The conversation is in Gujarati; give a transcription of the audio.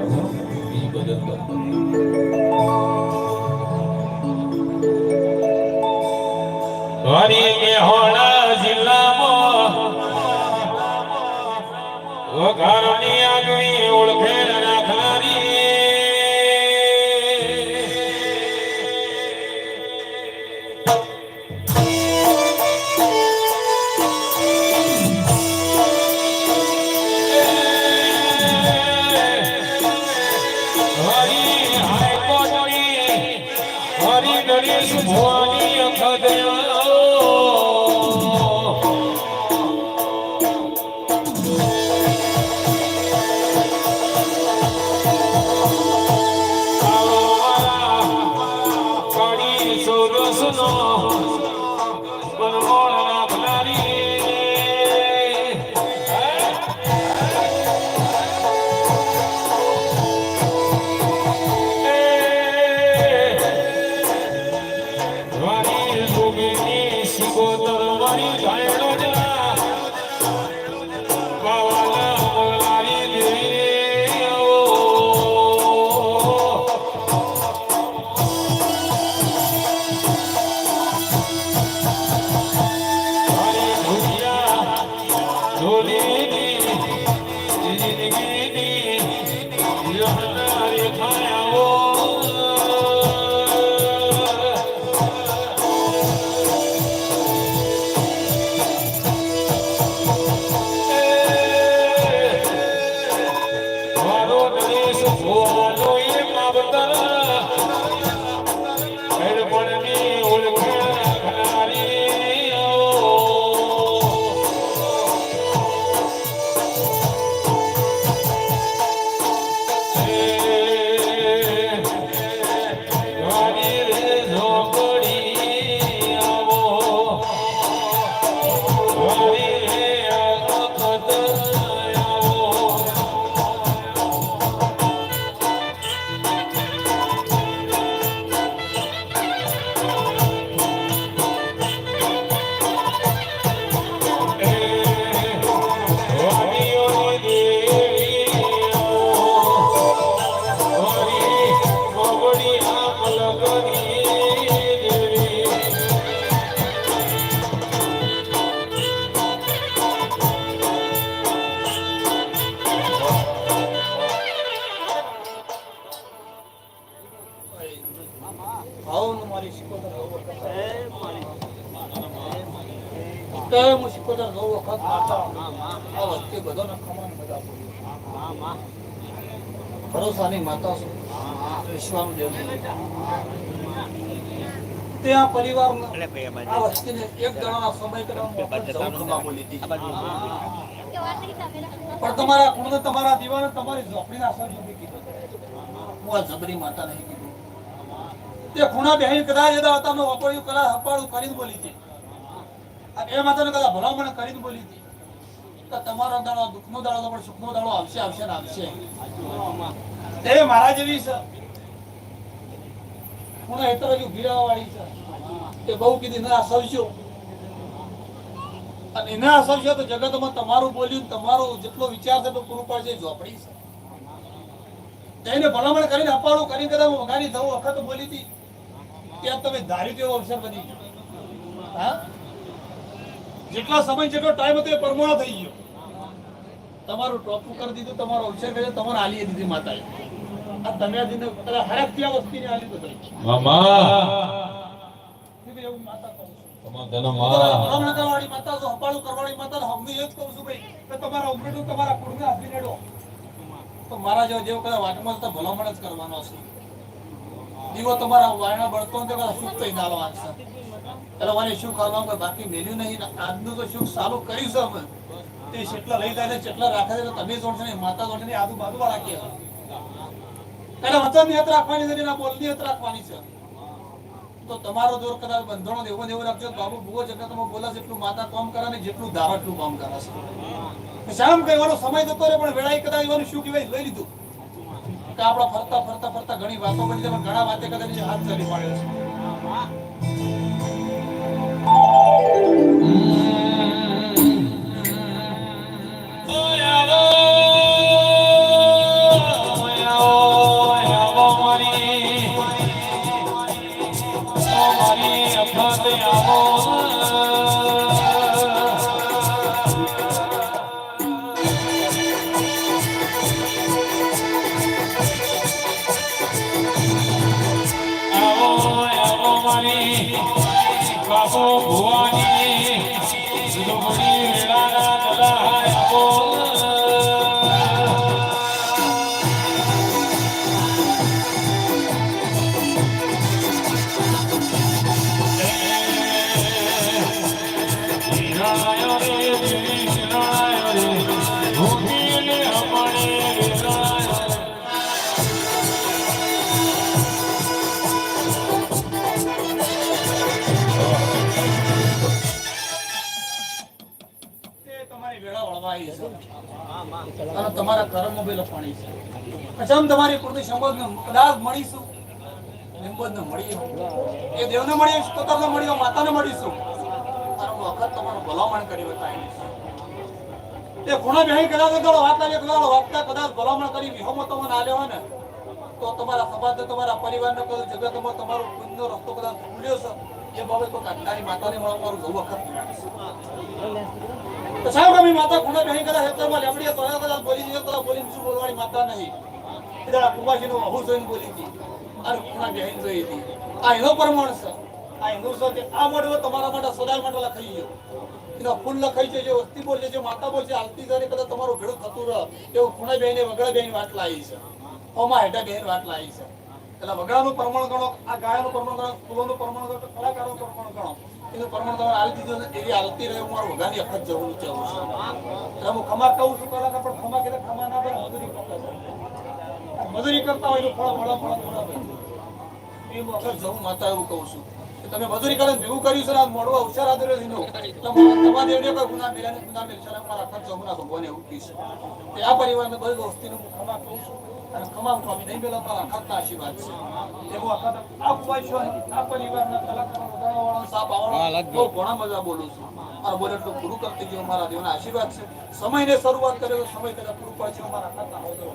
એ બદલ હરી મેહોણા જિલ્લામાં વઘારની આગવી ઓળખે હરી મોની અખદયા જિંદગીની યહનારી ખાયાઓ મારો ગણેશ ભોવાનો ભરોસાની માતા વિશ્વાનું દેવ તે પરિવાર આ વસ્તીને એક જણાના સમય કરવા બોલી હતી પણ તમારા કુળને તમારા દીવાને તમારી ઝોપડીના અસર નથી કીધું. હું આ જબરી માતા નહીં કીધું. તે ખૂણા બેહીને કદાચ એ હતા તમને વપોળ્યું કદાચ હપાળું કરીને બોલી હતી. એ માતાને કદાચ ભલામણ કરીને બોલી હતી તો તમારો દાડો, દુઃખનો દાડો પણ સુખનો દાડો આવશે આવશે ને આવશે. એ મારા જેવી છે. ખૂણા હેતર હજુ ભીરાવા વાળી છે? એ બહુ કીધી, ના, સવજો. અને એના સવજો તો જગતમાં તમારું બોલ્યું તમારો તમારું જેટલો વિચાર છે તો પૂરું પડશે ઝોપડી છે. એને ભલામણ કરીને અપાડું કરી કદાચ વગાડી થવું, વખત બોલી હતી ત્યાં તમે ધાર્યું તેવો અવસર બની હા? જેટલા સમય જેટલો ટાઈમ હતો એ પરમોણો થઈ ગયો. તમારું ટોપું કરી દીધું તમારો અવસર કર્યો તમારે આલી દીધી માતાએ. આ તમે આ દીને કદાચ હરખ ત્યાં વસ્તીને આલી તો મામા. એવું માતા કહું છું. માતા હપાળું કરવાની માતા તો હમણાં એ જ કહું છું ભાઈ કે તમારા ઉમરેડું તમારા કુળને આપી દેડો તો મારા જેવો જેવો કદાચ વાટમાં તો ભલામણ જ કરવાનો છે દીવો તમારા વાયણા બળતો ને સુખ થઈ નાલવાનું છે મને શું કરવા કોઈ બાકી મેલ્યું નહીં આજનું તો શું સારું કર્યું છે અમે. તે જેટલા લઈ જાય જેટલા રાખે છે તમે જોડશે ને માતા જોડશે ને આજુબાજુ કે એટલે વચનની યાદ રાખવાની છે એના બોલની યાદ રાખવાની છે. તો તમારો દોર કદાચ બંધણો એવો ને એવો રાખજો બાબુ, ભૂવો જેટલા તમે બોલા એટલું માતા કામ કરે ને જેટલું ધારો એટલું કામ કરે છે. શામ કહેવાનો સમય જતો રહે પણ વેળાએ કદાચ એવાનું શું કહેવાય, લઈ લીધું. કે આપણા ફરતા ફરતા ફરતા ઘણી વાતો બની પણ ઘણા વાતે કદાચ હાથ ચાલી પાડ્યો છે. Bhagavato Bhuani. અને તમારા કર્મમાં બી લખવાની છે. અચમ તમારી કૃતિ સંબોધને કદાચ મળીશું. નિંબોધને મળીશું એ દેવને મળીએ, સ્તોત્રને મળીએ, માતાને મળીશું. તારો વખત તમારું ભલામણ કરી બતાવી તે ખૂણા બેહી કદાચ દાડો વાત લાગે, કદાચ વાગતા કદાચ ભલામણ કરી વિહોમાં તમે ના હોય ને, તો તમારા સમાજને તમારા પરિવારને કોઈ જગતમાં તમારો પુણ્યનો રસ્તો કદાચ ખુલ્યો છે, એ બાબત તો કાંટાની માતાને મળવા મારું વખત તો સાહેબ, અમે માતા ખૂણે બેહી કદાચ હેતરમાં લેબડીએ તો કદા બોલી દીધો તો બોલી શું બોલવાની માતા નહીં. એ દાડા કુમાશીનું અહુ જોઈને બોલી હતી. અને ખૂણા બેહી જોઈ હતી. આ એનો પ્રમાણ છે. આ એનું છે કે આ મોડવો તમારા માટે સદાય માટે લખાઈ ગયો. એનો ફૂલ લખાઈ જે વસ્તી બોલે છે માતા બોલે છે આલતી કરે કદાચ તમારું ભેળો થતું રહે. એવું ખૂણા બેહીને, વગડા બેહીને વાત લાવી છે. ઓમાં હેઠા બેહીને વાત લાવી છે. એટલે વગડાનું પ્રમાણ ગણો, આ ગાયનું પ્રમાણ ગણો ફૂલોનું પ્રમાણ ગણો, કલાકારનું પ્રમાણ ગણો. એનું પ્રમાણ તમારે હાલ દીધું એવી હાલતી રહે હું મારું વધારે અખત જવું છે એટલે હું ખમા કહું છું કલાકાર પણ ખમા કીધા ખમા ના પડે, મજૂરી કરતા. મજૂરી કરતા હોય તો ફળ ફળ ફળ ફળ. એ હું અખત જવું માતા એવું કહું છું. કે તમે મજૂરી કરે ભેગું કર્યું છે મોડો આ મોડવા હોશિયાર આદરે તમારે એવડે કોઈ ગુના મેળા ને ગુના મેળ ને મારા ખર્ચો જવું ના ભગવાને એવું કહીશ તે આ પરિવારને બધી દોસ્તીનું હું ખમા કહું છું અને ખમા હું નહીં મેળવતા અખતના આશીર્વાદ છે. એવું અખત આ કુવાય આ પરિવારના કલાકારો વધારવાવાળા સાપ આવવાળા બહુ ઘણા બધા બોલું છું. અને બોલે એટલું પૂરું કરતી ગયો મારા દેવના આશીર્વાદ છે. સમયને શરૂઆત કરે તો સમય કદાચ પૂરું પડે છે મોટો.